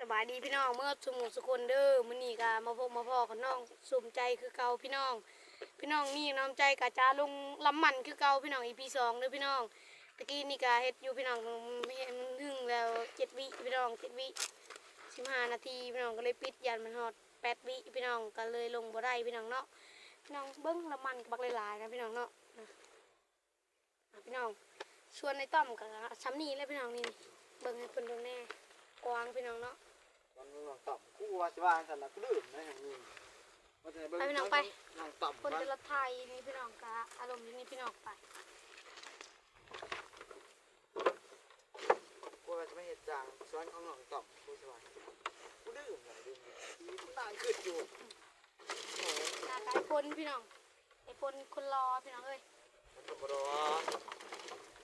สบายดีพี่น้องเมื่อสมุสุคนเด้อมื้อนี้ก็มาพบมาพ่อกับน้องสมใจคือเก่าพี่น้อง พี่น้องนี่น้ำใจกะจ้าลงลำมันคือเก่าพี่น้อง EP สองเด้อพี่น้องตะกี้นี่ก็เฮ็ดอยู่พี่น้องไม่เห็นถึงแล้วเจ็ดวิพี่น้องเจ็ดวิสิบห้านาทีพี่น้องก็เลยปิดยันมันฮอดแปดวิพี่น้องก็เลยลงบ่ได้พี่น้องเนาะพี่น้องเบิ้งลำมันกับบักหลายๆนะพี่น้องเนาะนะพี่น้องส่วนในต้อมกับซ้ำนี่เลยพี่น้องนี่เบิ้งให้เพิ่นเบิ่งแน่กวางพี่น้องเนาะ นน้องต่ำกูว่าสิว่าสันละกูลืมนะอย่างนี้ว่าจะเบิ่ไปพี่น้องไป น้องต่ำคนว่าจะรถไทยนี่พี่น้องกะอารมณ์นี้พี่น้องไปกูว่าจะไม่เห็นจางสวนของน้องต่ำกูสิว่ากูลืมเลยลืมเลยกูต่างขึ้นอยู่โอ้ยหน้าตาไอพลพี่น้องไอพลคนรอพี่น้องเอ้ยมันก็บ่รอ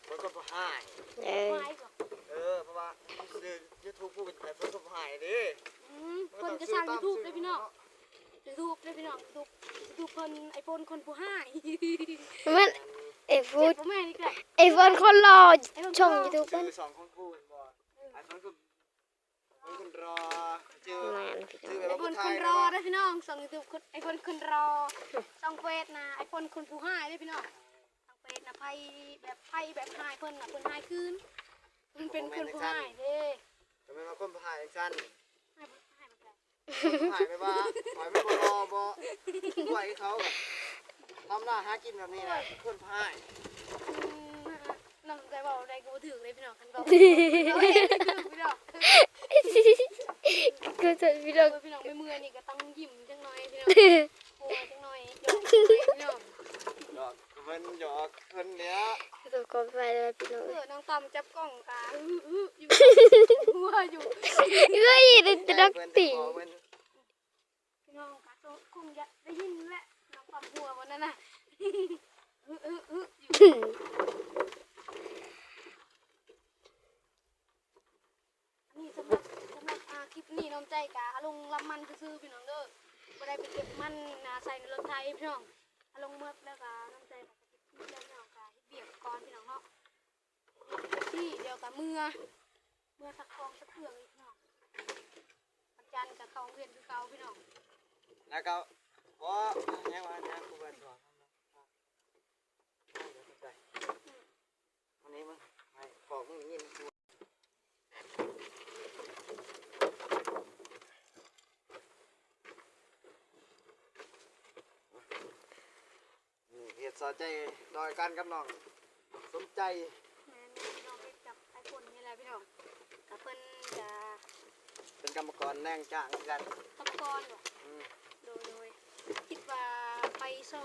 มันก็บ่หายเออ ไม่ก่อนเออเพราะว่าซื้อยูทูบกูเป็นแต่เพิ่นก็บ่หายเดิ อืมเพิ่นก็สร้างยูทูบเลยพี่น้องยูทูบเลยพี่น้ องยูทูบยูทูบเพิ่นไอพลคนผู้ให้มันไอโฟดบพ่อแม่นี่แหละไอโฟนคนรอช่องยูทูบซื้มันสองของกูเห็นบ่ไอ้คนคนคนรอชื่อแม่นพี่น้ชื่อไอว่าพลผู้คนรอได้พี่น้องส่องยูทูบไอพลคนรอส่องเฟซนะไอพลคนผู้ให้ได้พี่น้องส่องเฟซนะไพ่แบบไพ่แบบให้เพิ่นน่ะเพิ่นให้คืนมันเป็นคนผู้ให้เด้ทำไมมาคนบ่หายจังซั่นให้นผาหายไปบ้าหายไป บ่รอบ่ไหวเขาแบบทำหน้าหากินแบบนี้นะคนพายอืมน้ำใจเบาได้กูบ่ถือเลยพี่น้องคันเบาเฮ้ยพี่น้องก็จะพี่น้องพี่น้องไม่เมื่อยนี่ก็ต้องยิ้มจังหน่อยพี่น้องโอ้ยจังหน่อยหยอกจังหน่อยพี่น้องหยอกเพิ่นหยอกเพิ่นเนี้ยตัวก็ไปแล้วพี่น้องเออน้องตอมจับกล้องกาอื้ออื้ออยู่หัวอยู่เฮ้ยเด็กดักเพิ่นติ่งขอเพิ่นพี่น้องกาโต คงจะได้ยินแหละน้องตอมหัววันนั้นน่ะอื้ออื้ออื้ออยู่อันนี้สำหรับสำหรับอาคลิปนี้น้องใจกาลงลำมันซื่อพี่น้องเด้อบ่ได้ไปเก็บมันนาใส่ในรถไถพี่น้องลงเมือกแล้วก็น้องใจก็จะเก็บพี่น้องกาเฮ็ดเบียกก่อนพี่น้องเนาะที่เดียวกับเมื่อเมื่อสักกองสักเครื่องพี่น้องวันจันทร์กับเขาเรียนคือเก่าพี่น้อง แล้วก็ขอยังว่าเนี่ยกูเพิ่นสอนวันนี้มึงให้ขอมึงยินกูนี่เฮ็ดสอใจดอยกันกับน้องสนใจแม่นพี่น้องไปจับไอ้คนนี่แหละพี่น้องกับเพิ่นจะเป็นกรรมกรแรงจ้างกันตบกอนบ่อืมโดยโดยคิดว่า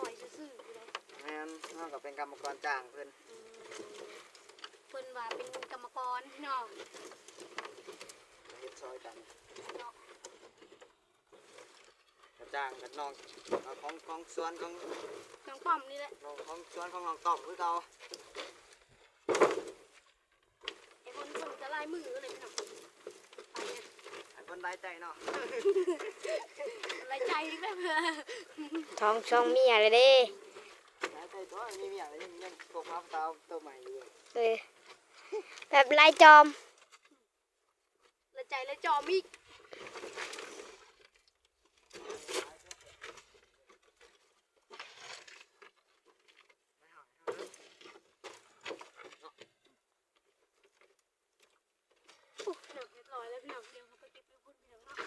ไปซอยซื่อๆอยู่เลยแม่นน้องก็เป็นกรรมกรจ้างเพิ่นอืมเพิ่นว่าเป็นกรรมกรพี่น้องเฮ็ดซอยกันเนาะก็จ้างกับน้องเอาของของสวนของน้องป้อมนี่แหละน้องของสวนของน้องต้อมคือเก่า ไอ้คนเพิ่นจะลายมือเลยพี่น้องไปเนี่ย ให้เพิ่นได้ใจเนาะลายใจนี่แหละท้องช่องเมียเลยเด้ได้ใจตัวมีเมียอะไรยังยังกบพับเตาตัวใหม่อยู่เออแบบลายจอมลายใจลายจอมอีกอุ๊ยพี่น้องเรียบร้อยแล้วพี่น้องเดี๋ยวเขาไปเก็บไปพุ่นพี่น้องเนาะ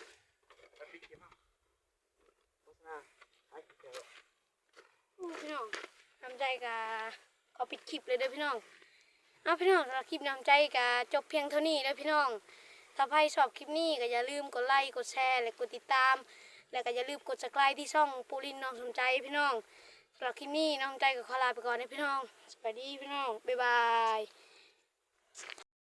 ไปปิดเก็บเอาโฆษณาไปเดี๋ยว โอ้ พี่น้องทำใจกะขอปิดคลิปเลยเด้อพี่น้อง เอาพี่น้องสำหรับคลิปน้ำใจกะจบเพียงเท่านี้เด้อพี่น้อง ถ้าใครชอบคลิปนี้ก็อย่าลืมกดไลค์ กดแชร์ และกดติดตาม และก็อย่าลืมกดสไครต์ที่ช่องปูรินน้องสนใจพี่น้องสำหรับคลิปนี้น้องใจก็ขอลาไปก่อนนะพี่น้อง สวัสดีพี่น้อง บ๊ายบาย